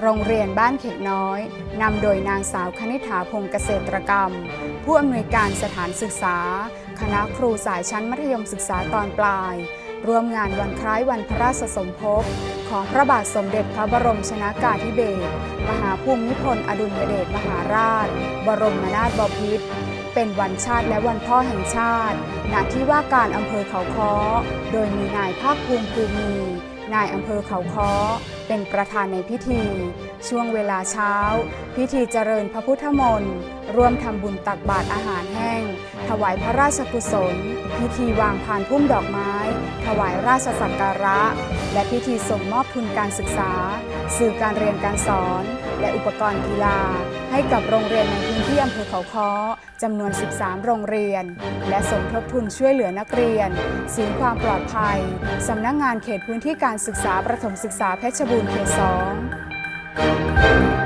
โรงเรียนบ้านเขกน้อยนำโดยนางสาวคณิฐาพงเกษตรกรรม ผู้อำนวยการสถานศึกษา คณะครูสายชั้นมัธยมศึกษาตอนปลายร่วมงานวันคล้ายวันพระราชสมภพของพระบาทสมเด็จพระบรมชนากาธิเบศรมหาภูมิพลอดุลยเดชมหาราช บรมนาถบพิตรเป็นวันชาติและวันพ่อแห่งชาติ ณ ที่ว่าการอำเภอเขาค้อ โดยมีนายภาคภูมิภูมี นายอำเภอเขาค้อ เป็นประธานในพิธี ช่วงเวลาเช้า พิธีเจริญพระพุทธมนต์ร่วมทำบุญตักบาตรอาหารแห้ง ถวายพระราชกุศล พิธีวางพานพุ่มดอกไม้ ถวายราชสักการะ และพิธีส่งมอบทุนการศึกษา สื่อการเรียนการสอน และอุปกรณ์กีฬา ให้กับโรงเรียนในพื้นที่อำเภอเขาค้อจำนวน 13 โรงเรียน และสมทบทุนช่วยเหลือนักเรียนศูนย์ความปลอดภัย สำนักงานเขตพื้นที่การศึกษาประถมศึกษาเพชรบูรณ์เขต2